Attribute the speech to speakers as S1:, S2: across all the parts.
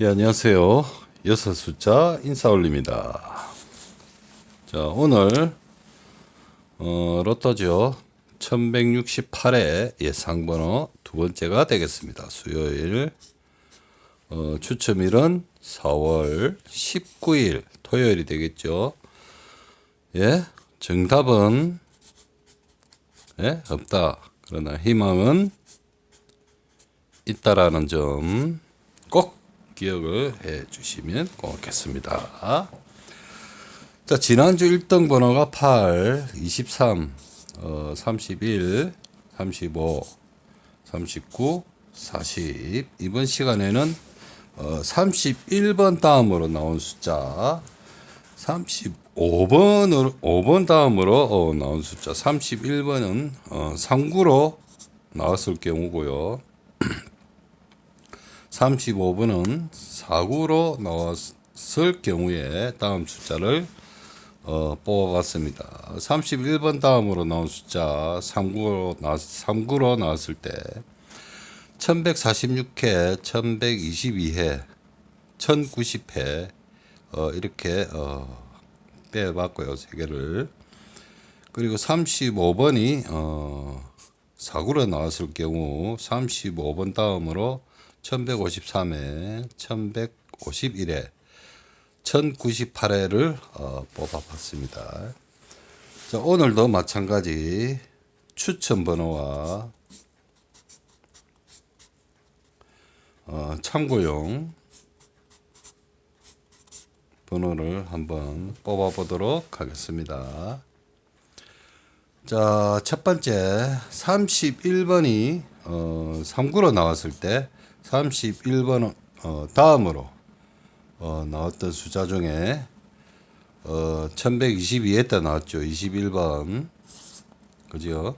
S1: 예, 안녕하세요. 여섯 숫자 인사 올립니다. 자, 오늘 어, 로또죠. 1168의 예상번호 두 번째가 되겠습니다. 수요일 어, 추첨일은 4월 19일 토요일이 되겠죠. 예, 정답은 예, 없다. 그러나 희망은 있다라는 점 꼭 기억을 해 주시면 고맙겠습니다. 자, 지난주 1등 번호가 8, 23, 어, 31, 35, 39, 40. 이번 시간에는 어, 31번 다음으로 나온 숫자 35번으로 5번 다음으로 어, 나온 숫자 31번은 어, 3구로 나왔을 경우고요. 35번은 4구로 나왔을 경우에 다음 숫자를 어, 뽑아봤습니다. 31번 다음으로 나온 숫자 3구로, 나, 3구로 나왔을 때 1146회, 1122회, 1090회 어, 이렇게 어, 빼봤고요. 세 개를. 그리고 35번이 어, 4구로 나왔을 경우 35번 다음으로 1153회, 1151회, 1098회를 어, 뽑아봤습니다. 자, 오늘도 마찬가지 추천 번호와 어, 참고용 번호를 한번 뽑아보도록 하겠습니다. 자, 첫 번째 31번이 어, 3구로 나왔을 때 31번 어, 다음으로 어, 나왔던 숫자 중에 어, 1122회 때 나왔죠. 21번. 그죠?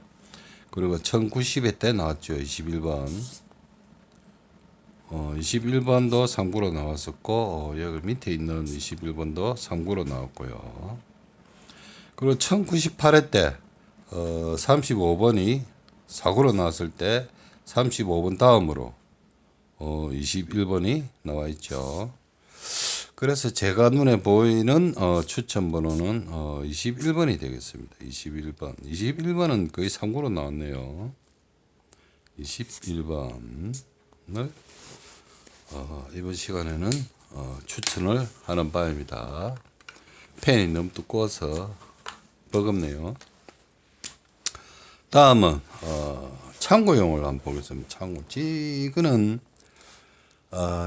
S1: 그리고 1090회 때 나왔죠. 21번. 어, 21번도 3구로 나왔었고 어, 여기 밑에 있는 21번도 3구로 나왔고요. 그리고 1098회 때 어, 35번이 4구로 나왔을 때 35번 다음으로 어, 21번이 나와 있죠. 그래서 제가 눈에 보이는 어, 추천 번호는 어, 21번이 되겠습니다. 21번. 21번은 거의 3구로 나왔네요. 21번을 어, 이번 시간에는 어, 추천을 하는 바입니다. 펜이 너무 두꺼워서 버겁네요. 다음은 어, 참고용을 한번 보겠습니다. 참고. 이거는 어,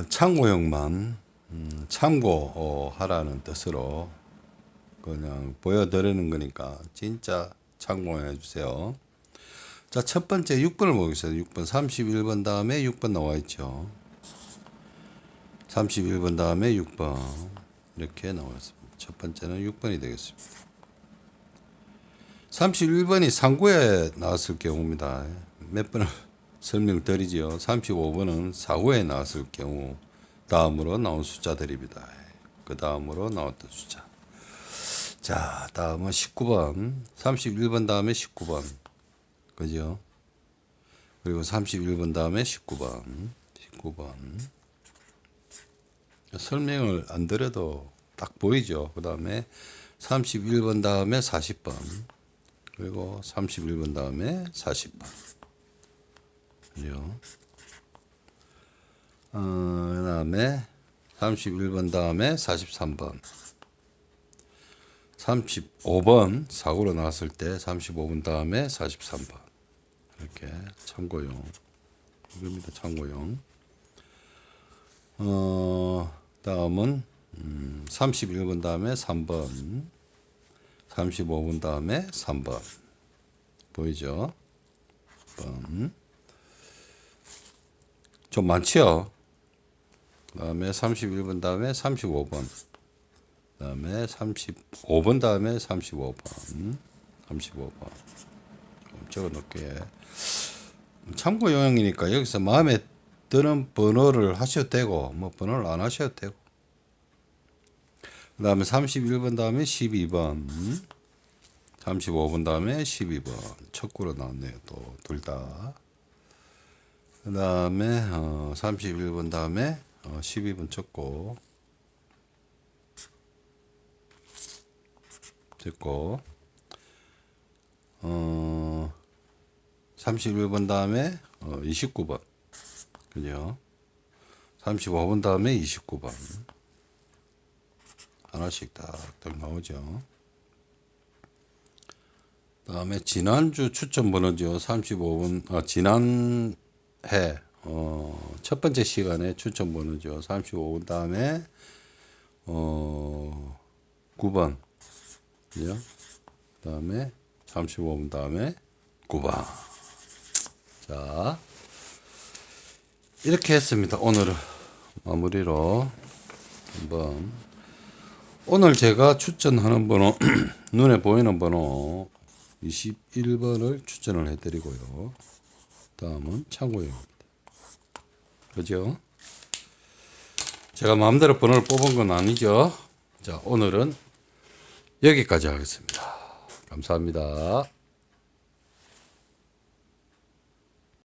S1: 참고용만 음, 참고하라는 뜻으로 그냥 보여드리는 거니까 진짜 참고해 주세요. 자, 첫 번째 6번을 보겠습니다. 6번 31번 다음에 6번 나와 있죠. 31번 다음에 6번 이렇게 나와 있습니다. 첫 번째는 6번이 되겠습니다. 31번이 상구에 나왔을 경우입니다. 몇 번을 설명드리지요. 35번은 사구에 나왔을 경우 다음으로 나온 숫자들입니다. 그 다음으로 나왔던 숫자. 자, 다음은 19번. 31번 다음에 19번. 그죠? 그리고 31번 다음에 19번. 19번. 설명을 안 드려도 딱 보이죠. 그 다음에 31번 다음에 40번. 그리고 31번 다음에 40번. 그죠? 어, 그 다음에 31번 다음에 43번. 35번 사고로 나왔을 때 35번 다음에 43번. 이렇게 참고용. 이겁니다. 참고용. 어, 다음은 음, 31번 다음에 3번. 35번 다음에 3번. 보이죠? 번. 좀 많지요? 그 다음에 31번 다음에 35번. 그 다음에 35번 다음에 35번. 35번. 좀 적어 놓을게. 참고 용역이니까 여기서 마음에 드는 번호를 하셔도 되고, 뭐 번호를 안 하셔도 되고. 그 다음에 31번 다음에 12번. 35번 다음에 12번. 첫 구로 나왔네요. 또 둘 다. 그 다음에 어, 31번 다음에 어, 12번 쳤고 됐고 어 31번 다음에 어, 29번. 그죠? 35번 다음에 29번. 하나씩 딱딱 나오죠. 다음에 지난주 추천 번호죠. 35번 아 지난 해 어, 첫 번째 시간에 추천 번호죠 35번 다음에 어 9번 그죠 다음에 35분 다음에 9번. 자, 이렇게 했습니다. 오늘은 마무리로 한번 오늘 제가 추천하는 번호 눈에 보이는 번호 21번을 추천을 해드리고요. 다음은 참고용입니다. 그죠? 제가 마음대로 번호를 뽑은 건 아니죠. 자, 오늘은 여기까지 하겠습니다. 감사합니다.